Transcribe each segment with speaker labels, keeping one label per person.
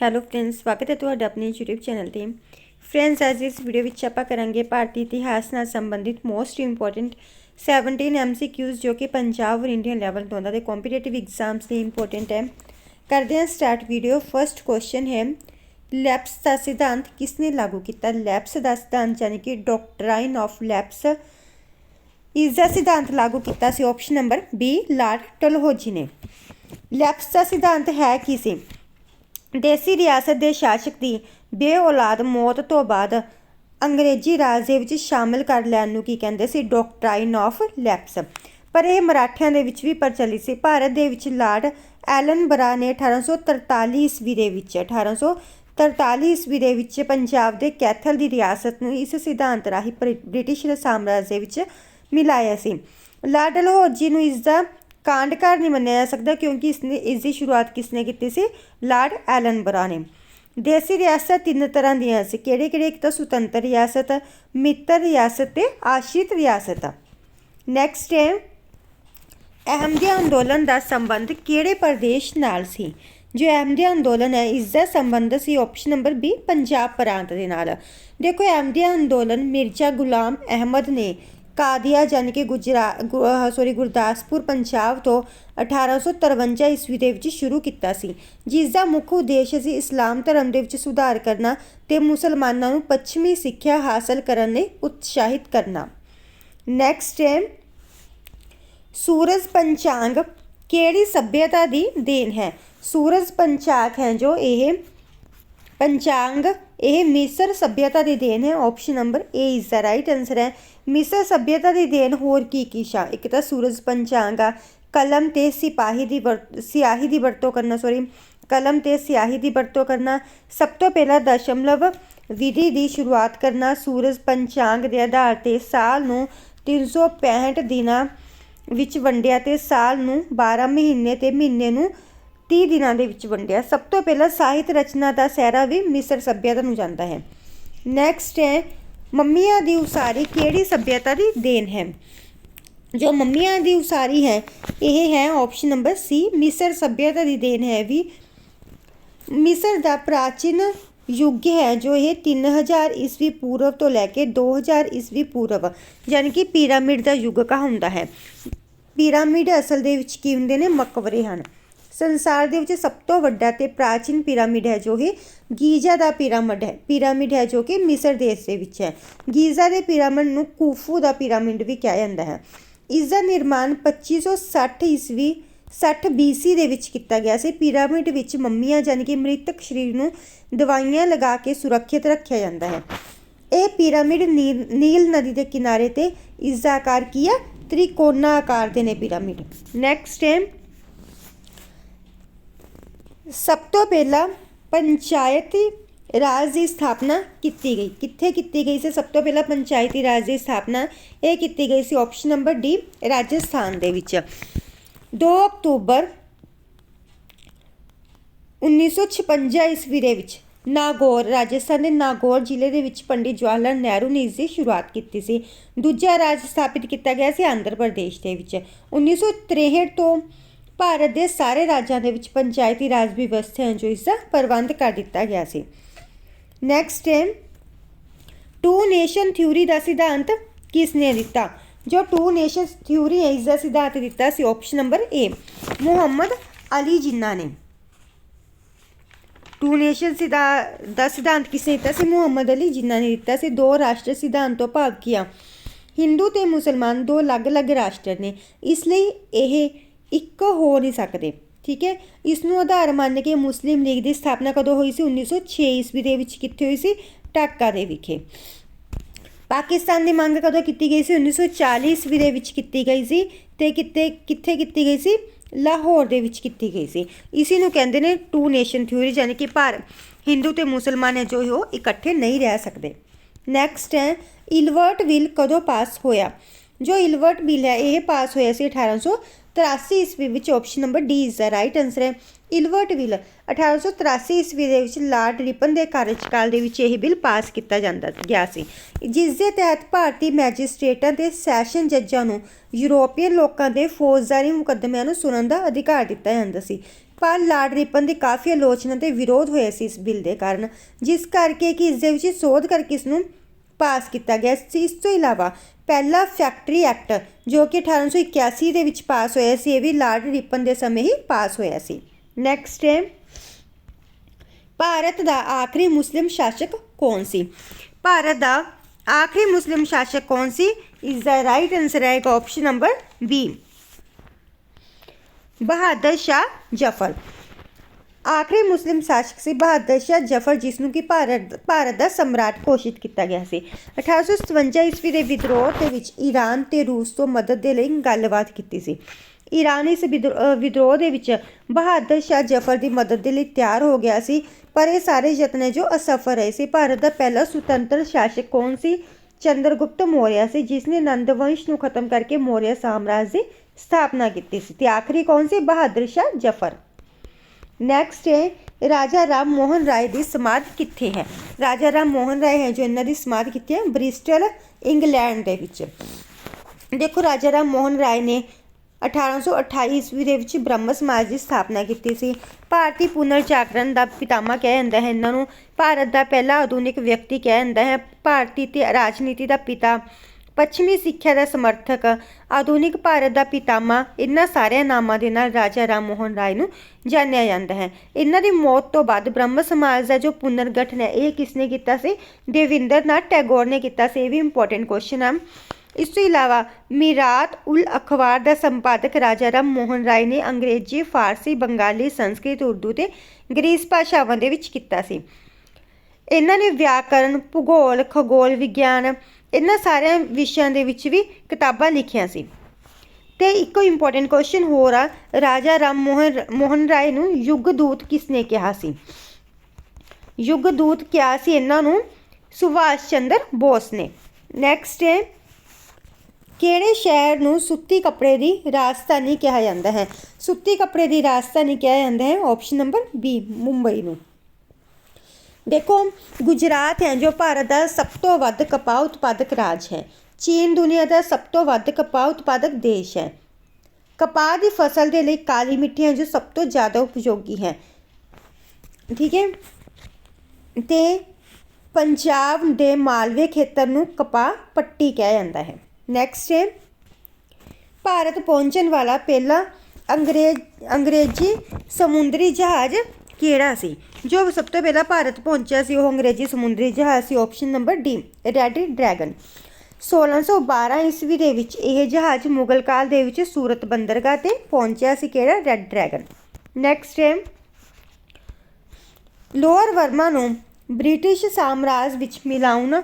Speaker 1: Hello friends ਸਵਾਗਤ ਹੈ ਤੁਹਾਡਾ ਆਪਣੇ YouTube ਚੈਨਲ ਤੇ। ਫਰੈਂਡਸ ਅੱਜ ਇਸ ਵੀਡੀਓ ਵਿੱਚ ਆਪਾਂ ਕਰਾਂਗੇ ਭਾਰਤੀ ਇਤਿਹਾਸ ਨਾਲ ਸੰਬੰਧਿਤ ਮੋਸਟ ਇੰਪੋਰਟੈਂਟ 17 MCQs ਜੋ ਕਿ ਪੰਜਾਬ ਔਰ ਇੰਡੀਅਨ ਲੈਵਲ ਦੋਨਾਂ ਦੇ ਕੰਪੀਟੀਟਿਵ ਐਗਜ਼ਾਮਸ ਲਈ ਇੰਪੋਰਟੈਂਟ ਹੈ। ਕਰਦੇ ਹਾਂ ਸਟਾਰਟ ਵੀਡੀਓ ਫਰਸਟ ਕੁਐਸਚਨ ਹੈ ਲੈਪਸ ਦਾ ਸਿਧਾਂਤ ਕਿਸ ਨੇ ਲਾਗੂ ਕੀਤਾ? ਲੈਪਸ ਦਾ ਸਿਧਾਂਤ ਯਾਨੀ ਕਿ ਡਾਕਟਰਾਈਨ ਆਫ ਲੈਪਸ ਇਸ ਦਾ ਸਿਧਾਂਤ ਲਾਗੂ ਕੀਤਾ ਸੀ option number B lord Dalhousie ਨੇ। ਲੈਪਸ ਦਾ ਸਿਧਾਂਤ ਹੈ ਕੀ ਸੀ? ਦੇਸੀ ਰਿਆਸਤ ਦੇ ਸ਼ਾਸਕ ਦੀ ਬੇਔਲਾਦ ਮੌਤ ਤੋਂ ਬਾਅਦ ਅੰਗਰੇਜ਼ੀ ਰਾਜ ਦੇ ਵਿੱਚ ਸ਼ਾਮਿਲ ਕਰ ਲੈਣ ਨੂੰ ਕੀ ਕਹਿੰਦੇ ਸੀ? ਡਾਕਟਰਾਈਨ ਆਫ ਲੈਪਸ। ਪਰ ਇਹ ਮਰਾਠਿਆਂ ਦੇ ਵਿੱਚ ਵੀ ਪ੍ਰਚਲਿਤ ਸੀ। ਭਾਰਤ ਦੇ ਵਿੱਚ ਲਾਰਡ ਐਲਨ ਬਰਾ ਨੇ 1843 ਈਸਵੀ ਦੇ ਵਿੱਚ 1843 ਈਸਵੀ ਦੇ ਵਿੱਚ ਪੰਜਾਬ ਦੇ ਕੈਥਲ ਦੀ ਰਿਆਸਤ ਨੂੰ ਇਸ ਸਿਧਾਂਤ ਰਾਹੀਂ ਬ੍ਰਿ- ਬ੍ਰਿਟਿਸ਼ ਸਾਮਰਾਜ ਦੇ ਵਿੱਚ ਮਿਲਾਇਆ ਸੀ। ਲਾਰਡ ਲਾਹੌਰ ਜੀ ਨੂੰ ਇਸ ਦਾ ਕਾਂਡਕਾਰ ਨਹੀਂ ਮੰਨਿਆ ਜਾ ਸਕਦਾ ਕਿਉਂਕਿ ਇਸਨੇ, ਇਸ ਦੀ ਸ਼ੁਰੂਆਤ ਕਿਸਨੇ ਕੀਤੀ ਸੀ? ਲਾਰਡ ਐਲਨਬਰਾ ਨੇ। ਦੇਸੀ ਰਿਆਸਤ ਤਿੰਨ ਤਰ੍ਹਾਂ ਦੀਆਂ ਸੀ। ਕਿਹੜੇ ਕਿਹੜੇ ਇੱਕ ਤਾਂ ਸੁਤੰਤਰ ਰਿਆਸਤ, ਮਿੱਤਰ ਰਿਆਸਤ ਤੇ ਆਸ਼ਰਿਤ ਰਿਆਸਤ। ਨੈਕਸਟ ਹੈ ਅਹਿਮਦੀਆ ਅੰਦੋਲਨ ਦਾ ਸੰਬੰਧ ਕਿਹੜੇ ਪ੍ਰਦੇਸ਼ ਨਾਲ ਸੀ? ਜੋ ਅਹਿਮਦੀਆ ਅੰਦੋਲਨ ਹੈ, ਇਸ ਦਾ ਸੰਬੰਧ ਸੀ ਆਪਸ਼ਨ ਨੰਬਰ ਬੀ ਪੰਜਾਬ ਪ੍ਰਾਂਤ ਦੇ ਨਾਲ। ਦੇਖੋ ਅਹਿਮਦੀਆ ਅੰਦੋਲਨ ਮਿਰਜ਼ਾ ਗੁਲਾਮ ਅਹਿਮਦ ਨੇ ਕਾਦੀਆ ਜਾਨੀ ਕਿ ਗੁਜਰਾਤ ਸੋਰੀ ਗੁਰਦਾਸਪੁਰ, ਪੰਜਾਬ ਤੋਂ 1853 ਈਸਵੀ ਦੇ ਵਿੱਚ ਸ਼ੁਰੂ ਕੀਤਾ ਸੀ। ਜਿਸ ਦਾ ਮੁੱਖ ਉਦੇਸ਼ ਸੀ ਇਸਲਾਮ ਧਰਮ ਦੇ ਵਿੱਚ ਸੁਧਾਰ ਕਰਨਾ ਤੇ ਮੁਸਲਮਾਨਾਂ ਨੂੰ ਪੱਛਮੀ ਸਿੱਖਿਆ ਹਾਸਲ ਕਰਨ ਲਈ ਉਤਸ਼ਾਹਿਤ ਕਰਨਾ। ਨੈਕਸਟ ਹੈ ਸੂਰਜ ਪੰਚਾਂਗ ਕਿਹੜੀ ਸਭਿਅਤਾ ਦੀ ਦੇਣ ਹੈ? ਸੂਰਜ ਪੰਚਾਂਗ ਹੈ ਜੋ ਇਹ ਪੰਚਾਂਗ ਇਹ ਮਿਸਰ ਸਭਿਅਤਾ ਦੀ ਦੇਣ ਹੈ। Option number A is the right answer ਹੈ। ਮਿਸਰ ਸਭਿਅਤਾ ਦੀ ਦੇਣ ਹੋਰ ਕੀ ਕੀ ਸ਼ਾ? ਇੱਕ ਤਾਂ ਸੂਰਜ ਪੰਚਾਂਗ ਆ। ਕਲਮ ਤੇ ਸਿਪਾਹੀ ਦੀ ਸਿਆਹੀ ਦੀ ਵਰਤੋਂ ਕਰਨਾ ਸੌਰੀ ਕਲਮ ਤੇ ਸਿਆਹੀ ਦੀ ਵਰਤੋਂ ਕਰਨਾ। ਸਭ ਤੋਂ ਪਹਿਲਾਂ ਦਸ਼ਮਲਵ ਵਿਧੀ ਦੀ ਸ਼ੁਰੂਆਤ ਕਰਨਾ। ਸੂਰਜ ਪੰਚਾਂਗ ਦੇ ਆਧਾਰ ਤੇ ਸਾਲ ਨੂੰ 365 ਦਿਨਾਂ ਵਿੱਚ ਵੰਡਿਆ ਤੇ ਸਾਲ ਨੂੰ 12 ਮਹੀਨੇ ਤੇ ਮਹੀਨੇ ਨੂੰ 30 ਦਿਨਾਂ ਦੇ ਵਿੱਚ ਵੰਡਿਆ। ਸਭ ਤੋਂ ਪਹਿਲਾਂ ਸਾਹਿਤ ਰਚਨਾ ਦਾ ਸਹਿਰਾ ਵੀ ਮਿਸਰ ਸਭਿਅਤਾ ਨੂੰ ਜਾਂਦਾ ਹੈ। ਨੈਕਸਟ ਹੈ, ਮੰਮੀਆਂ ਦੀ ਉਸਾਰੀ ਕਿਹੜੀ ਸਭਿਅਤਾ ਦੀ ਦੇਣ ਹੈ? ਜੋ ਮੰਮੀਆਂ ਦੀ ਉਸਾਰੀ ਹੈ, ਇਹ ਹੈ ਆਪਸ਼ਨ ਨੰਬਰ ਸੀ ਮਿਸਰ ਸਭਿਅਤਾ ਦੀ ਦੇਣ ਹੈ ਵੀ। ਮਿਸਰ ਦਾ ਪ੍ਰਾਚੀਨ ਯੁੱਗ ਹੈ, ਜੋ ਇਹ 3000 ਈਸਵੀ ਪੂਰਵ ਤੋਂ ਲੈ ਕੇ 2000 ਈਸਵੀ ਪੂਰਵ, ਯਾਨੀ ਕਿ ਪਿਰਾਮਿਡ ਦਾ ਯੁੱਗ ਕਹਾਉਂਦਾ ਹੈ। ਪਿਰਾਮਿਡ ਅਸਲ ਦੇ ਵਿੱਚ ਕੀ ਹੁੰਦੇ ਨੇ? ਮਕਬਰੇ ਹਨ। ਸੰਸਾਰ ਦੇ ਵਿੱਚ ਸਭ ਤੋਂ ਵੱਡਾ ਤੇ ਪ੍ਰਾਚੀਨ ਪਿਰਾਮਿਡ ਹੈ ਜੋ ਇਹ ਗੀਜ਼ਾ ਦਾ ਪਿਰਾਮਿਡ ਹੈ। ਪਿਰਾਮਿਡ ਹੈ ਜੋ ਕਿ ਮਿਸਰ ਦੇਸ਼ ਦੇ ਵਿੱਚ ਹੈ। ਗੀਜ਼ਾ ਦੇ ਪਿਰਾਮਿਡ ਨੂੰ ਕੂਫੂ ਦਾ ਪਿਰਾਮਿਡ ਵੀ ਕਿਹਾ ਜਾਂਦਾ ਹੈ। ਇਸ ਦਾ ਨਿਰਮਾਣ 2560 ਈਸਵੀ 60 BC ਦੇ ਵਿੱਚ ਕੀਤਾ ਗਿਆ ਸੀ। ਪਿਰਾਮਿਡ ਵਿੱਚ ਮੰਮੀਆਂ ਯਾਨੀ ਕਿ ਮ੍ਰਿਤਕ ਸਰੀਰ ਨੂੰ ਦਵਾਈਆਂ ਲਗਾ ਕੇ ਸੁਰੱਖਿਅਤ ਰੱਖਿਆ ਜਾਂਦਾ ਹੈ। ਇਹ ਪਿਰਾਮਿਡ ਨੀਲ ਨੀਲ ਨਦੀ ਦੇ ਕਿਨਾਰੇ ਤੇ ਇਸ ਦਾ ਆਕਾਰ ਕੀ ਹੈ? ਤ੍ਰਿਕੋਣਾ ਆਕਾਰ ਦੇ ਨੇ ਪਿਰਾਮਿਡ। ਨੈਕਸਟ ਟਾਈਮ ਸਭ ਤੋਂ ਪਹਿਲਾਂ ਪੰਚਾਇਤੀ ਰਾਜ ਦੀ ਸਥਾਪਨਾ ਕੀਤੀ ਗਈ। ਕਿੱਥੇ ਕੀਤੀ ਗਈ ਸੀ? ਸਭ ਤੋਂ ਪਹਿਲਾਂ ਪੰਚਾਇਤੀ ਰਾਜ ਦੀ ਸਥਾਪਨਾ ਇਹ ਕੀਤੀ ਗਈ ਸੀ ਆਪਸ਼ਨ ਨੰਬਰ ਡੀ ਰਾਜਸਥਾਨ ਦੇ ਵਿੱਚ। 2 ਅਕਤੂਬਰ 1956 ਈਸਵੀ ਦੇ ਵਿੱਚ ਨਾਗੌਰ, ਰਾਜਸਥਾਨ ਦੇ ਨਾਗੌਰ ਜ਼ਿਲ੍ਹੇ ਦੇ ਵਿੱਚ ਪੰਡਿਤ ਜਵਾਹਰ ਲਾਲ ਨਹਿਰੂ ਨੇ ਇਸ ਦੀ ਸ਼ੁਰੂਆਤ ਕੀਤੀ ਸੀ। ਦੂਜਾ ਰਾਜ ਸਥਾਪਿਤ ਕੀਤਾ ਗਿਆ ਸੀ ਆਂਧਰ ਪ੍ਰਦੇਸ਼ ਦੇ ਵਿੱਚ। 1963 ਤੋਂ ਭਾਰਤ ਦੇ ਸਾਰੇ ਰਾਜਾਂ ਦੇ ਵਿੱਚ ਪੰਚਾਇਤੀ ਰਾਜ ਵਿਵਸਥਾ ਹੈ ਜੋ ਇਸ ਦਾ ਪ੍ਰਬੰਧ ਕਰ ਦਿੱਤਾ ਗਿਆ ਸੀ। ਨੈਕਸਟ ਹੈ ਟੂ ਨੇਸ਼ਨ ਥਿਊਰੀ ਦਾ ਸਿਧਾਂਤ ਕਿਸ ਨੇ ਦਿੱਤਾ? ਜੋ ਟੂ ਨੇਸ਼ਨ ਥਿਊਰੀ ਹੈ ਇਸ ਦਾ ਸਿਧਾਂਤ ਦਿੱਤਾ ਸੀ option number A Muhammad Ali Jinnah ਨੇ। ਟੂ ਨੇਸ਼ਨ ਸਿਧਾ, ਦਾ ਸਿਧਾਂਤ ਕਿਸ ਨੇ ਦਿੱਤਾ ਸੀ? ਮੁਹੰਮਦ ਅਲੀ ਜਿੰਨਾ ਨੇ ਦਿੱਤਾ ਸੀ। ਦੋ ਰਾਸ਼ਟਰ ਸਿਧਾਂਤ ਤੋਂ ਭਾਵ ਕੀਆ। ਹਿੰਦੂ ਤੇ ਮੁਸਲਮਾਨ ਦੋ ਅਲੱਗ-ਅਲੱਗ ਰਾਸ਼ਟਰ ਨੇ। ਇਸ ਲਈ ਇਹ ਇੱਕ ਹੋ ਨਹੀਂ ਸਕਦੇ, ਠੀਕ ਹੈ? ਇਸ ਨੂੰ ਆਧਾਰ ਮੰਨ ਕੇ ਮੁਸਲਿਮ ਲੀਗ ਦੀ ਸਥਾਪਨਾ ਕਦੋਂ ਹੋਈ ਸੀ? 1906 ਈਸਵੀ ਦੇ ਵਿੱਚ ਕਿੱਥੇ ਹੋਈ ਸੀ? ਢਾਕਾ ਦੇ ਵਿਖੇ। ਪਾਕਿਸਤਾਨ ਦੀ ਮੰਗ ਕਦੋਂ ਕੀਤੀ ਗਈ ਸੀ? 1940 ਈਸਵੀ ਦੇ ਵਿੱਚ ਕੀਤੀ ਗਈ ਸੀ ਤੇ ਕਿਤੇ ਕਿੱਥੇ ਕੀਤੀ ਗਈ ਸੀ? ਲਾਹੌਰ ਦੇ ਵਿੱਚ ਕੀਤੀ ਗਈ ਸੀ। ਇਸੇ ਨੂੰ ਕਹਿੰਦੇ ਨੇ ਟੂ ਨੇਸ਼ਨ ਥਿਊਰੀ ਯਾਨੀ ਕਿ ਭਾਰ, ਹਿੰਦੂ ਤੇ ਮੁਸਲਮਾਨ ਹੈ ਜੋ ਉਹ ਇਕੱਠੇ ਨਹੀਂ ਰਹਿ ਸਕਦੇ। ਨੈਕਸਟ ਹੈ, ਇਲਵਰਟ ਬਿੱਲ ਕਦੋਂ ਪਾਸ ਹੋਇਆ? ਜੋ ਇਲਵਰਟ ਬਿੱਲ ਹੈ, ਇਹ ਪਾਸ ਹੋਇਆ ਸੀ 1893 1883 ਈਸਵੀ ਵਿੱਚ option number D is the right answer ਹੈ। ਇਲਵਰਟ ਬਿੱਲ 1883 ਈਸਵੀ ਦੇ ਵਿੱਚ ਲਾਰਡ ਰਿਪਨ ਦੇ ਕਾਰਜਕਾਲ ਦੇ ਵਿੱਚ ਇਹ ਬਿੱਲ ਪਾਸ ਕੀਤਾ ਜਾਂਦਾ ਗਿਆ ਸੀ। ਜਿਸ ਦੇ ਤਹਿਤ ਭਾਰਤੀ ਮੈਜਿਸਟ੍ਰੇਟਾਂ ਤੇ ਸੈਸ਼ਨ ਜੱਜਾਂ ਨੂੰ ਯੂਰੋਪੀਅਨ ਲੋਕਾਂ ਦੇ ਫੌਜਦਾਰੀ ਮੁਕੱਦਮਿਆਂ ਨੂੰ ਸੁਣਨ ਦਾ ਅਧਿਕਾਰ ਦਿੱਤਾ ਜਾਂਦਾ ਸੀ। ਪਰ ਲਾਰਡ ਰਿਪਨ ਦੀ ਕਾਫੀ ਆਲੋਚਨਾ ਤੇ ਵਿਰੋਧ ਹੋਇਆ ਸੀ ਇਸ ਬਿੱਲ ਦੇ ਕਾਰਨ, ਜਿਸ ਕਰਕੇ ਕਿ ਇਸ ਦੇ ਵਿੱਚ ਸੋਧ ਕਰਕੇ ਇਸ ਨੂੰ ਪਾਸ ਕੀਤਾ ਗਿਆ ਸੀ। ਇਸ ਤੋਂ ਇਲਾਵਾ ਪਹਿਲਾ ਫੈਕਟਰੀ ਐਕਟ ਜੋ ਕਿ 1881 ਦੇ ਵਿੱਚ ਪਾਸ ਹੋਇਆ ਸੀ, ਇਹ ਵੀ ਲਾਰਡ ਰਿਪਨ ਦੇ ਸਮੇਂ ਹੀ ਪਾਸ ਹੋਇਆ ਸੀ। ਨੈਕਸਟ ਹੈ, ਭਾਰਤ ਦਾ ਆਖਰੀ ਮੁਸਲਿਮ ਸ਼ਾਸਕ ਕੌਣ ਸੀ? ਭਾਰਤ ਦਾ ਆਖਰੀ ਮੁਸਲਿਮ ਸ਼ਾਸਕ ਕੌਣ ਸੀ? ਇਸ ਦਾ ਰਾਈਟ ਆਨਸਰ ਹੈ option number B Bahadur Shah Zafar. ਆਖਰੀ ਮੁਸਲਿਮ ਸ਼ਾਸਕ ਸੀ ਬਹਾਦਰ ਸ਼ਾਹ ਜ਼ਫਰ, ਜਿਸ ਨੂੰ ਕਿ ਭਾਰਤ ਭਾਰਤ ਦਾ ਸਮਰਾਟ ਘੋਸ਼ਿਤ ਕੀਤਾ ਗਿਆ ਸੀ। 1857 ਈਸਵੀ ਦੇ ਵਿਦਰੋਹ ਦੇ ਵਿੱਚ ਈਰਾਨ ਤੇ ਰੂਸ ਤੋਂ ਮਦਦ ਦੇ ਲਈ ਗੱਲਬਾਤ ਕੀਤੀ ਸੀ। ਈਰਾਨ ਇਸ ਵਿਦਰੋ- ਵਿਦਰੋਹ ਦੇ ਵਿੱਚ ਬਹਾਦਰ ਸ਼ਾਹ ਜ਼ਫਰ ਦੀ ਮਦਦ ਦੇ ਲਈ ਤਿਆਰ ਹੋ ਗਿਆ ਸੀ, ਪਰ ਇਹ ਸਾਰੇ ਯਤਨ ਜੋ ਅਸਫਲ ਰਹੇ ਸੀ, ਭਾਰਤ ਦਾ ਪਹਿਲਾ ਸੁਤੰਤਰ ਸ਼ਾਸਕ ਕੌਣ ਸੀ? ਚੰਦਰਗੁਪਤ ਮੌਰਿਆ ਸੀ, ਜਿਸ ਨੇ ਨੰਦ ਵੰਸ਼ ਨੂੰ ਖਤਮ ਕਰਕੇ ਮੌਰਿਆ ਸਾਮਰਾਜ ਦੀ ਸਥਾਪਨਾ ਕੀਤੀ ਸੀ। ਤੇ ਆਖਰੀ ਕੌਣ ਸੀ? ਬਹਾਦਰ ਸ਼ਾਹ ਜ਼ਫਰ। ਨੈਕਸਟ ਹੈ ਰਾਜਾ ਰਾਮ ਮੋਹਨ ਰਾਏ ਦੀ ਸਮਾਧ ਕਿੱਥੇ ਹੈ? ਰਾਜਾ ਰਾਮ ਮੋਹਨ ਰਾਏ ਹੈ ਜੋ ਇਹਨਾਂ ਦੀ ਸਮਾਧ ਕਿੱਥੇ ਹੈ ਬ੍ਰਿਸਟਲ, ਇੰਗਲੈਂਡ ਦੇ ਵਿੱਚ। ਦੇਖੋ ਰਾਜਾ ਰਾਮ ਮੋਹਨ ਰਾਏ ਨੇ 1828 ਈਸਵੀ ਦੇ ਵਿੱਚ ਬ੍ਰਹਮ ਸਮਾਜ ਦੀ ਸਥਾਪਨਾ ਕੀਤੀ ਸੀ। ਭਾਰਤੀ ਪੁਨਰ ਜਾਗਰਣ ਦਾ ਪਿਤਾਮਾ ਕਿਹਾ ਜਾਂਦਾ ਹੈ। ਇਹਨਾਂ ਨੂੰ ਭਾਰਤ ਦਾ ਪਹਿਲਾ ਆਧੁਨਿਕ ਵਿਅਕਤੀ ਕਿਹਾ ਜਾਂਦਾ ਹੈ। ਭਾਰਤੀ ਤੇ ਰਾਜਨੀਤੀ ਦਾ ਪਿਤਾ ਪੱਛਮੀ ਸਿੱਖਿਆ ਦਾ ਸਮਰਥਕ ਆਧੁਨਿਕ ਭਾਰਤ ਦਾ ਪਿਤਾਮਾ ਇਹਨਾਂ ਸਾਰਿਆਂ ਨਾਮਾਂ ਦੇ ਨਾਲ ਰਾਜਾ ਰਾਮ ਮੋਹਨ ਰਾਏ ਨੂੰ ਜਾਣਿਆ ਜਾਂਦਾ ਹੈ। ਇਹਨਾਂ ਦੀ ਮੌਤ ਤੋਂ ਬਾਅਦ ਬ੍ਰਹਮ ਸਮਾਜ ਦਾ ਜੋ ਪੁਨਰਗਠਨ ਹੈ, ਇਹ ਕਿਸਨੇ ਕੀਤਾ ਸੀ? ਦੇਵਿੰਦਰਨਾਥ ਟੈਗੋਰ ਨੇ ਕੀਤਾ ਸੀ, ਇਹ ਵੀ ਇੰਪੋਰਟੈਂਟ ਕੁਐਸਚਨ ਹੈ ਇਸ ਤੋਂ ਇਲਾਵਾ ਮਿਰਾਤ ਉਲ ਅਖਬਾਰ ਦਾ ਸੰਪਾਦਕ ਰਾਜਾ ਰਾਮ ਮੋਹਨ ਰਾਏ ਨੇ ਅੰਗਰੇਜ਼ੀ, ਫਾਰਸੀ, ਬੰਗਾਲੀ, ਸੰਸਕ੍ਰਿਤ, ਉਰਦੂ ਤੇ ਗ੍ਰੀਸ ਭਾਸ਼ਾਵਾਂ ਦੇ ਵਿੱਚ ਕੀਤਾ ਸੀ। ਇਹਨਾਂ ਨੇ ਵਿਆਕਰਣ ਭੂਗੋਲ, ਖਗੋਲ ਵਿਗਿਆਨ ਇਹਨਾਂ ਸਾਰਿਆਂ ਵਿਸ਼ਿਆਂ ਦੇ ਵਿੱਚ ਵੀ ਕਿਤਾਬਾਂ ਲਿਖੀਆਂ ਸੀ। ਤੇ ਇੱਕੋ ਇੰਪੋਰਟੈਂਟ ਕੁਐਸਚਨ ਹੋਰ ਆ, ਰਾਜਾ ਰਾਮ ਮੋਹਨ ਮੋਹਨ ਰਾਏ ਨੂੰ ਯੁੱਗ ਦੂਤ ਕਿਸਨੇ ਕਿਹਾ ਸੀ? ਯੁੱਗ ਦੂਤ ਕਿਹਾ ਸੀ ਇਹਨਾਂ ਨੂੰ ਸੁਭਾਸ਼ ਚੰਦਰ ਬੋਸ ਨੇ। ਨੈਕਸਟ ਹੈ, ਕਿਹੜੇ ਸ਼ਹਿਰ ਨੂੰ ਸੁੱਤੀ ਕੱਪੜੇ ਦੀ ਰਾਜਧਾਨੀ ਕਿਹਾ ਜਾਂਦਾ ਹੈ? ਸੁੱਤੀ ਕੱਪੜੇ ਦੀ ਰਾਜਧਾਨੀ ਕਿਹਾ ਜਾਂਦਾ ਹੈ ਆਪਸ਼ਨ ਨੰਬਰ ਬੀ ਮੁੰਬਈ ਨੂੰ। ਦੇਖੋ, ਗੁਜਰਾਤ ਹੈ ਜੋ ਭਾਰਤ ਦਾ ਸਭ ਤੋਂ ਵੱਧ ਕਪਾਹ ਉਤਪਾਦਕ ਰਾਜ ਹੈ। ਚੀਨ ਦੁਨੀਆ ਦਾ ਸਭ ਤੋਂ ਵੱਧ ਕਪਾਹ ਉਤਪਾਦਕ ਦੇਸ਼ ਹੈ। ਕਪਾਹ ਦੀ ਫਸਲ ਦੇ ਲਈ ਕਾਲੀ ਮਿੱਟੀ ਹੈ ਜੋ ਸਭ ਤੋਂ ਜ਼ਿਆਦਾ ਉਪਯੋਗੀ ਹੈ। ਠੀਕ ਹੈ? ਤੇ ਪੰਜਾਬ ਦੇ ਮਾਲਵੇ ਖੇਤਰ ਨੂੰ ਕਪਾਹ ਪੱਟੀ ਕਿਹਾ ਜਾਂਦਾ ਹੈ। ਨੈਕਸਟ ਹੈ। ਭਾਰਤ ਪਹੁੰਚਣ ਵਾਲਾ ਪਹਿਲਾ ਅੰਗਰੇਜ਼ ਅੰਗਰੇਜ਼ੀ ਸਮੁੰਦਰੀ ਜਹਾਜ਼ ਕਿਹੜਾ ਸੀ? ਜੋ ਸਭ ਤੋਂ ਪਹਿਲਾਂ ਭਾਰਤ ਪਹੁੰਚਿਆ ਸੀ ਉਹ ਅੰਗਰੇਜ਼ੀ ਸਮੁੰਦਰੀ ਜਹਾਜ਼ ਸੀ option number D Red Dragon 1612 ਈਸਵੀ ਦੇ ਵਿੱਚ ਇਹ ਜਹਾਜ਼ ਮੁਗਲ ਕਾਲ ਦੇ ਵਿੱਚ ਸੂਰਤ ਬੰਦਰਗਾਹ ਤੇ ਪਹੁੰਚਿਆ ਸੀ, ਕਿਹੜਾ? ਰੈਡ ਡਰੈਗਨ ਨੈਕਸਟ ਹੈ ਲੋਅਰ ਵਰਮਾ ਨੂੰ ਬ੍ਰਿਟਿਸ਼ ਸਾਮਰਾਜ ਵਿੱਚ ਮਿਲਾਉਣ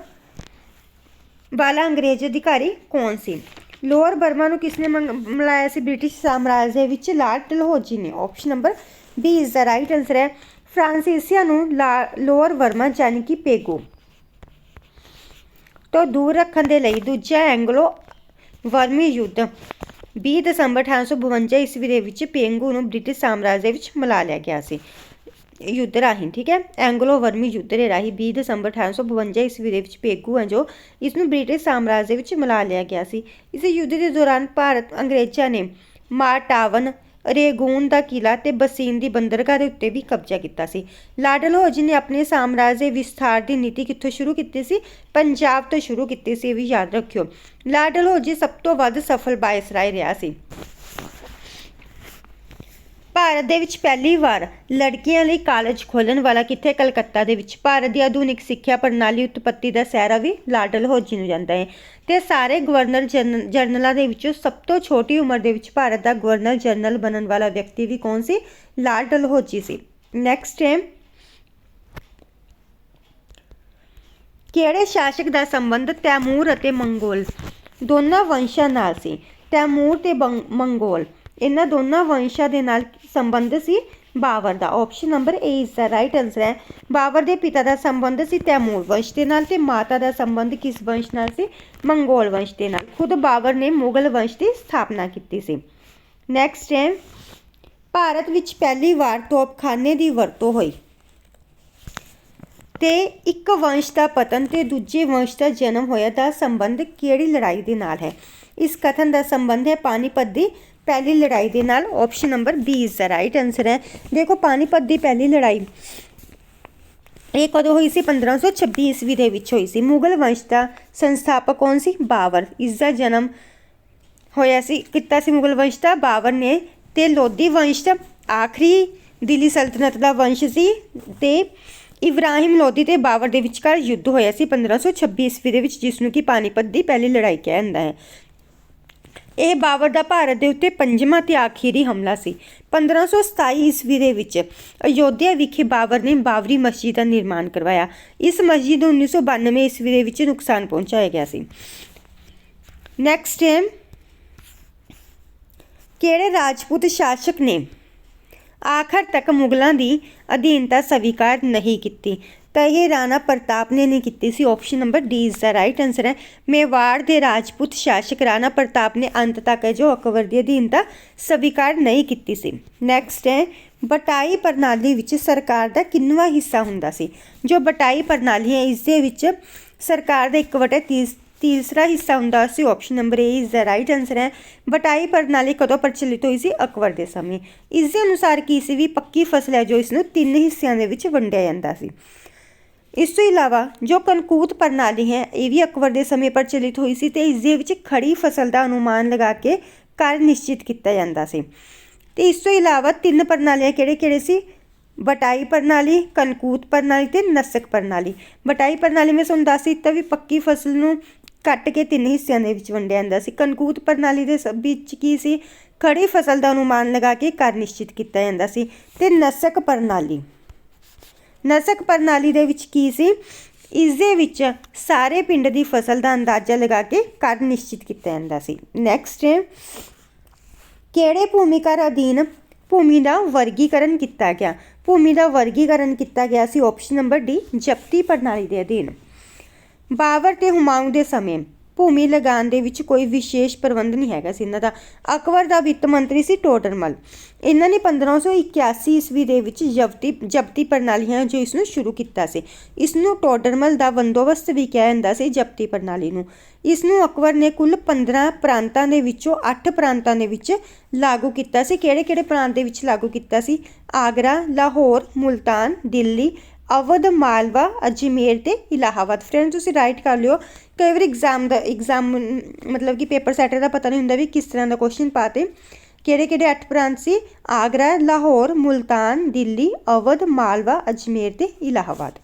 Speaker 1: ਵਾਲਾ ਅੰਗਰੇਜ਼ ਅਧਿਕਾਰੀ ਕੌਣ ਸੀ? ਲੋਅਰ ਬਰਮਾ ਨੂੰ ਕਿਸਨੇ ਮੰਗ- ਮਿਲਾਇਆ ਸੀ? ਬ੍ਰਿਟਿਸ਼ ਸਾਮਰਾਜ ਦੇ ਵਿੱਚ ਲਾਰਡ ਡਲਹੌਜੀ ਨੇ। Option number B is the right answer ਹੈ ਫ੍ਰਾਂਸੀਸੀਆ ਨੂੰ ਲਾ- ਲੋਅਰ ਵਰਮਾ ਯਾਨੀ ਕਿ ਪੇਗੋ। ਤੋਂ ਦੂਰ ਰੱਖਣ ਦੇ ਲਈ ਦੂਜਾ ਐਂਗਲੋ ਵਰਮੀ ਯੁੱਧ 20 ਦਸੰਬਰ 1852 ਈਸਵੀ ਦੇ ਵਿੱਚ ਪੇਂਗੂ ਨੂੰ ਬ੍ਰਿਟਿਸ਼ ਸਾਮਰਾਜ ਦੇ ਵਿੱਚ ਮਿਲਾ ਲਿਆ ਗਿਆ ਸੀ। ਯੁੱਧ ਰਾਹੀਂ, ਠੀਕ ਹੈ? ਐਂਗਲੋ ਵਰਮੀ ਯੁੱਧ ਦੇ ਰਾਹੀਂ 20 ਦਸੰਬਰ 1852 ਈਸਵੀ ਦੇ ਵਿੱਚ ਪੇਗੂ ਹੈ ਜੋ ਇਸ ਨੂੰ ਬ੍ਰਿਟਿਸ਼ ਸਾਮਰਾਜ ਦੇ ਵਿੱਚ ਮਿਲਾ ਲਿਆ ਗਿਆ ਸੀ। ਇਸ ਯੁੱਧ ਦੇ ਦੌਰਾਨ ਭਾਰਤ, ਅੰਗਰੇਜ਼ਾਂ ਨੇ ਮਾਰਟਾਵਨ ਰੇਗੂਨ ਦਾ ਕਿਲਾ ਤੇ ਬਸੀਨ ਦੀ ਬੰਦਰਗਾਹ ਦੇ ਉੱਤੇ ਵੀ ਕਬਜ਼ਾ ਕੀਤਾ ਸੀ। ਲਾਡਲਹੌਜੀ ਨੇ ਆਪਣੇ ਸਾਮਰਾਜ ਦੇ ਵਿਸਥਾਰ ਦੀ ਨੀਤੀ ਕਿੱਥੋਂ ਸ਼ੁਰੂ ਕੀਤੀ ਸੀ? ਪੰਜਾਬ ਤੋਂ ਸ਼ੁਰੂ ਕੀਤੀ ਸੀ, ਇਹ ਵੀ ਯਾਦ ਰੱਖਿਓ। ਲਾਡਲਹੌਜੀ ਸਭ ਤੋਂ ਵੱਧ ਸਫਲ ਵਾਇਸਰਾਏ ਰਿਹਾ ਸੀ। ਭਾਰਤ ਦੇ ਵਿੱਚ ਪਹਿਲੀ ਵਾਰ ਲੜਕੀਆਂ ਲਈ ਕਾਲਜ ਖੋਲ੍ਹਣ ਵਾਲਾ ਕਿੱਥੇ? ਕਲਕੱਤਾ ਦੇ ਵਿੱਚ। ਭਾਰਤ ਦੀ ਆਧੁਨਿਕ ਸਿੱਖਿਆ ਪ੍ਰਣਾਲੀ ਉਤਪੱਤੀ ਦਾ ਸਹਿਰਾ ਵੀ ਲਾਡਲਹੌਜੀ ਨੂੰ ਜਾਂਦਾ ਹੈ। ਤੇ ਸਾਰੇ ਗਵਰਨਰ ਜਨ- ਜਨਰਲਾਂ ਦੇ ਵਿੱਚੋਂ ਸਭ ਤੋਂ ਛੋਟੀ ਉਮਰ ਦੇ ਵਿੱਚ ਭਾਰਤ ਦਾ ਗਵਰਨਰ ਜਨਰਲ ਬਣਨ ਵਾਲਾ ਵਿਅਕਤੀ ਵੀ ਕੌਣ ਸੀ? ਲਾਲ ਡਲਹੌਜੀ ਸੀ। ਨੈਕਸਟ ਹੈ। ਕਿਹੜੇ ਸ਼ਾਸਕ ਦਾ ਸੰਬੰਧ ਤੈਮੂਰ ਅਤੇ ਮੰਗੋਲ? ਦੋਨਾਂ ਵੰਸ਼ਾਂ ਨਾਲ ਸੀ। ਤੈਮੂਰ ਤੇ ਬੰਗ- ਮੰਗੋਲ। ਇਹਨਾਂ ਦੋਨਾਂ ਵੰਸ਼ਾਂ ਦੇ ਨਾਲ ਸੰਬੰਧ ਸੀ ਬਾਬਰ ਦਾ। Option number A is the right answer ਹੈ। ਬਾਬਰ ਦੇ ਪਿਤਾ ਦਾ ਸੰਬੰਧ ਸੀ ਤੈਮੂਰ ਵੰਸ਼ ਦੇ ਨਾਲ ਤੇ ਮਾਤਾ ਦਾ ਸੰਬੰਧ ਕਿਸ ਵੰਸ਼ ਨਾਲ ਸੀ? ਮੰਗੋਲ ਵੰਸ਼ ਦੇ ਨਾਲ। ਖੁਦ ਬਾਬਰ ਨੇ ਮੁਗਲ ਵੰਸ਼ ਦੀ ਸਥਾਪਨਾ ਕੀਤੀ ਸੀ। ਨੈਕਸਟ ਹੈ, ਭਾਰਤ ਵਿੱਚ ਪਹਿਲੀ ਵਾਰ ਤੋਪਖਾਨੇ ਦੀ ਵਰਤੋਂ ਹੋਈ। ਤੇ ਇੱਕ ਵੰਸ਼ ਦਾ ਪਤਨ ਤੇ ਦੂਜੇ ਵੰਸ਼ ਦਾ ਜਨਮ ਹੋਇਆ ਦਾ ਸੰਬੰਧ ਕਿਹੜੀ ਲੜਾਈ ਦੇ ਨਾਲ ਹੈ? ਇਸ ਕਥਨ ਦਾ ਸੰਬੰਧ ਹੈ ਪਾਨੀਪਤ ਦੀ ਪਹਿਲੀ ਲੜਾਈ ਦੇ ਨਾਲ option number B is the right answer ਹੈ। ਦੇਖੋ, ਪਾਣੀਪਤ ਦੀ ਪਹਿਲੀ ਲੜਾਈ। ਇਹ ਕਦੋਂ ਹੋਈ ਸੀ? 1526 ਈਸਵੀ ਦੇ ਵਿੱਚ ਹੋਈ ਸੀ। ਮੁਗਲ ਵੰਸ਼ ਦਾ ਸੰਸਥਾਪਕ ਕੌਣ ਸੀ? ਬਾਬਰ ਇਸ ਦਾ ਜਨਮ ਹੋਇਆ ਸੀ, ਕੀਤਾ ਸੀ ਮੁਗਲ ਵੰਸ਼ ਦਾ। ਬਾਬਰ ਨੇ ਤੇ ਲੋਧੀ ਵੰਸ਼ ਦਾ ਆਖਰੀ ਦਿੱਲੀ ਸਲਤਨਤ ਦਾ ਵੰਸ਼ ਸੀ ਤੇ ਇਬਰਾਹਿਮ ਲੋਧੀ ਤੇ ਬਾਬਰ ਦੇ ਵਿਚਕਾਰ ਯੁੱਧ ਹੋਇਆ ਸੀ। 1526 ਈਸਵੀ ਦੇ ਵਿੱਚ ਜਿਸ ਨੂੰ ਕਿ ਪਾਣੀਪਤ ਦੀ ਪਹਿਲੀ ਲੜਾਈ ਕਿਹਾ ਜਾਂਦਾ ਹੈ। ਇਹ ਬਾਬਰ ਦਾ ਭਾਰਤ ਦੇ ਉੱਤੇ ਪੰਜਵਾਂ ਤੇ ਆਖਰੀ ਹਮਲਾ ਸੀ। 1527 ਈਸਵੀ ਦੇ ਵਿੱਚ ਅਯੋਧਿਆ ਵਿਖੇ ਬਾਬਰ ਨੇ ਬਾਬਰੀ ਮਸਜਿਦ ਦਾ ਨਿਰਮਾਣ ਕਰਵਾਇਆ। ਇਸ ਮਸਜਿਦ ਨੂੰ 1992 ਈਸਵੀ ਦੇ ਵਿੱਚ ਨੁਕਸਾਨ ਪਹੁੰਚਾਇਆ ਗਿਆ ਸੀ। ਨੈਕਸਟ ਹੈ ਕਿਹੜੇ ਰਾਜਪੂਤ ਸ਼ਾਸਕ ਨੇ ਆਖਰ ਤੱਕ ਮੁਗਲਾਂ ਦੀ ਅਧੀਨਤਾ ਸਵੀਕਾਰ ਨਹੀਂ ਕੀਤੀ। ਤਾਂ ਇਹ ਰਾਣਾ ਪ੍ਰਤਾਪ ਨੇ ਨਹੀਂ ਕੀਤੀ ਸੀ। Option number D is the right answer ਹੈ। ਮੇਵਾੜ ਦੇ ਰਾਜਪੂਤ ਸ਼ਾਸਕ ਰਾਣਾ ਪ੍ਰਤਾਪ ਨੇ ਅੰਤ ਤੱਕ ਹੈ ਜੋ ਅਕਬਰ ਦੀ ਅਧੀਨਤਾ ਸਵੀਕਾਰ ਨਹੀਂ ਕੀਤੀ ਸੀ। ਨੈਕਸਟ ਹੈ, ਬਟਾਈ ਪ੍ਰਣਾਲੀ ਵਿੱਚ ਸਰਕਾਰ ਦਾ ਕਿੰਨਵਾ ਹਿੱਸਾ ਹੁੰਦਾ ਸੀ। ਜੋ ਬਟਾਈ ਪ੍ਰਣਾਲੀ ਹੈ ਇਸ ਦੇ ਵਿੱਚ ਸਰਕਾਰ ਦਾ 1/30 ਤੀਸਰਾ ਹਿੱਸਾ ਹੁੰਦਾ ਸੀ ਆਪਸ਼ਨ ਨੰਬਰ ਏ ਇਸ ਦਾ ਰਾਈਟ ਆਨਸਰ ਹੈ। ਬਟਾਈ ਪ੍ਰਣਾਲੀ ਕਦੋਂ ਪ੍ਰਚਲਿਤ ਹੋਈ ਸੀ? ਅਕਬਰ ਦੇ ਸਮੇਂ। ਇਸ ਦੇ ਅਨੁਸਾਰ ਸੀ? ਵੀ ਪੱਕੀ ਫਸਲ ਹੈ ਜੋ ਇਸ ਨੂੰ ਤਿੰਨ ਹਿੱਸਿਆਂ ਦੇ ਵਿੱਚ ਵੰਡਿਆ ਜਾਂਦਾ ਸੀ। ਇਸ ਤੋਂ ਇਲਾਵਾ ਜੋ ਕਨਕੂਤ ਪ੍ਰਣਾਲੀ ਹੈ, ਇਹ ਵੀ ਅਕਬਰ ਦੇ ਸਮੇਂ ਪ੍ਰਚਲਿਤ ਹੋਈ ਸੀ ਤੇ ਇਸ ਦੇ ਵਿੱਚ ਖੜੀ ਫਸਲ ਦਾ ਅਨੁਮਾਨ ਲਗਾ ਕੇ ਕਰ ਨਿਸ਼ਚਿਤ ਕੀਤਾ ਜਾਂਦਾ ਸੀ। ਤੇ ਇਸ ਤੋਂ ਇਲਾਵਾ ਤਿੰਨ ਪ੍ਰਣਾਲੀਆਂ ਕਿਹੜੇ-ਕਿਹੜੇ ਸੀ? ਬਟਾਈ ਪ੍ਰਣਾਲੀ ਕਨਕੂਤ ਪ੍ਰਣਾਲੀ ਤੇ ਨਸਕ ਪ੍ਰਣਾਲੀ। ਬਟਾਈ ਪ੍ਰਣਾਲੀ ਮੈਂ ਤੁਹਾਨੂੰ ਦੱਸ ਦਿੱਤਾ ਵੀ ਪੱਕੀ ਫਸਲ ਨੂੰ ਕੱਟ ਕੇ ਤਿੰਨ ਹਿੱਸਿਆਂ ਦੇ ਵਿੱਚ ਵੰਡਿਆ ਜਾਂਦਾ ਸੀ। ਕਨਕੂਤ ਪ੍ਰਣਾਲੀ ਦੇ ਸਭ ਵਿੱਚ ਕੀ ਸੀ? ਖੜੀ ਫਸਲ ਦਾ ਅਨੁਮਾਨ ਲਗਾ ਕੇ ਕਰ ਨਿਸ਼ਚਿਤ ਕੀਤਾ ਜਾਂਦਾ ਸੀ ਤੇ ਨਸਕ ਪ੍ਰਣਾਲੀ। ਨਸਕ ਪ੍ਰਣਾਲੀ ਦੇ ਵਿੱਚ ਕੀ ਸੀ? ਇਸ ਦੇ ਵਿੱਚ ਸਾਰੇ ਪਿੰਡ ਦੀ ਫਸਲ ਦਾ ਅੰਦਾਜ਼ਾ ਲਗਾ ਕੇ ਕਰ ਨਿਸ਼ਚਿਤ ਕੀਤਾ ਜਾਂਦਾ ਸੀ। ਨੈਕਸਟ ਹੈ ਕਿਹੜੇ ਭੂਮੀਕਾਰ ਅਧੀਨ ਭੂਮੀ ਦਾ ਵਰਗੀਕਰਨ ਕੀਤਾ ਗਿਆ? ਭੂਮੀ ਦਾ ਵਰਗੀਕਰਨ ਕੀਤਾ ਗਿਆ ਸੀ ਆਪਸ਼ਨ ਨੰਬਰ ਡੀ ਜਪਤੀ ਪ੍ਰਣਾਲੀ ਦੇ ਅਧੀਨ। ਬਾਬਰ ਤੇ ਹੁਮਾਯੂੰ ਦੇ ਸਮੇਂ ਭੂਮੀ ਲਗਾਨ ਦੇ ਵਿੱਚ ਕੋਈ ਵਿਸ਼ੇਸ਼ ਪ੍ਰਬੰਧ ਨਹੀਂ ਹੈਗਾ ਸੀ। ਇਹਨਾਂ ਦਾ ਅਕਬਰ ਦਾ ਵਿੱਤ ਮੰਤਰੀ ਸੀ ਟੋਡਰਮਲ। ਇਹਨਾਂ ਨੇ 1581 ਈਸਵੀ ਦੇ ਵਿੱਚ ਜਬਤੀ ਜਬਤੀ ਹੈ ਜੋ ਇਸ ਨੂੰ ਸ਼ੁਰੂ ਕੀਤਾ ਸੀ। ਇਸ ਨੂੰ ਟੋਡਰਮਲ ਦਾ ਬੰਦੋਬਸਤ ਵੀ ਕਿਹਾ ਜਾਂਦਾ ਸੀ, ਜਬਤੀ ਪ੍ਰਣਾਲੀ ਨੂੰ। ਇਸ ਨੂੰ ਅਕਬਰ ਨੇ ਕੁੱਲ 15 ਪ੍ਰਾਂਤਾਂ ਦੇ ਵਿੱਚੋਂ 8 ਪ੍ਰਾਂਤਾਂ ਦੇ ਵਿੱਚ ਲਾਗੂ ਕੀਤਾ ਸੀ। ਕਿਹੜੇ-ਕਿਹੜੇ ਪ੍ਰਾਂਤ ਦੇ ਵਿੱਚ ਲਾਗੂ ਕੀਤਾ ਸੀ? ਆਗਰਾ, ਲਾਹੌਰ, ਮੁਲਤਾਨ, ਦਿੱਲੀ ਅਵਧ ਮਾਲਵਾ ਅਜਮੇਰ ਤੇ ਇਲਾਹਾਬਾਦ। ਫਰੈਂਡ ਤੁਸੀਂ ਰਾਈਟ ਕਰ ਲਿਓ। ਕਈ ਵਾਰ ਐਗਜ਼ਾਮ ਦਾ ਐਗਜ਼ਾਮ ਮਤਲਬ ਕਿ ਪੇਪਰ ਸੈਟਰ ਦਾ ਪਤਾ ਨਹੀਂ ਹੁੰਦਾ ਵੀ ਕਿਸ ਤਰ੍ਹਾਂ ਦਾ ਕੁਐਸਚਨ ਪਾਤੇ। ਕਿਹੜੇ ਕਿਹੜੇ ਅੱਠ ਪ੍ਰਾਂਤ ਸੀ? ਆਗਰਾ, ਲਾਹੌਰ, ਮੁਲਤਾਨ, ਦਿੱਲੀ, ਅਵਧ, ਮਾਲਵਾ ਅਜਮੇਰ ਤੇ ਇਲਾਹਾਬਾਦ।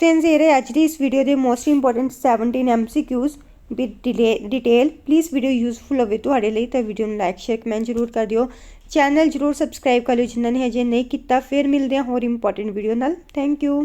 Speaker 1: ਫਰੈਂਡਸ ਇਹ ਰਹੇ ਅੱਜ ਦੀ ਇਸ ਵੀਡੀਓ ਦੇ most important 17 MCQs with detail please video useful ਹੋਵੇ ਤੁਹਾਡੇ ਲਈ ਤਾਂ ਵੀਡੀਓ ਨੂੰ ਲਾਈਕ ਸ਼ੇਅਰ ਕਮੈਂਟ ਜ਼ਰੂਰ ਕਰ ਦਿਓ। ਚੈਨਲ ਜ਼ਰੂਰ ਸਬਸਕ੍ਰਾਈਬ ਕਰ ਲਿਓ ਜਿਨ੍ਹਾਂ ਨੇ ਹਜੇ ਨਹੀਂ ਕੀਤਾ, ਫਿਰ ਮਿਲਦੇ ਹਾਂ ਹੋਰ ਇੰਪੋਰਟੈਂਟ ਵੀਡੀਓ ਨਾਲ। Thank you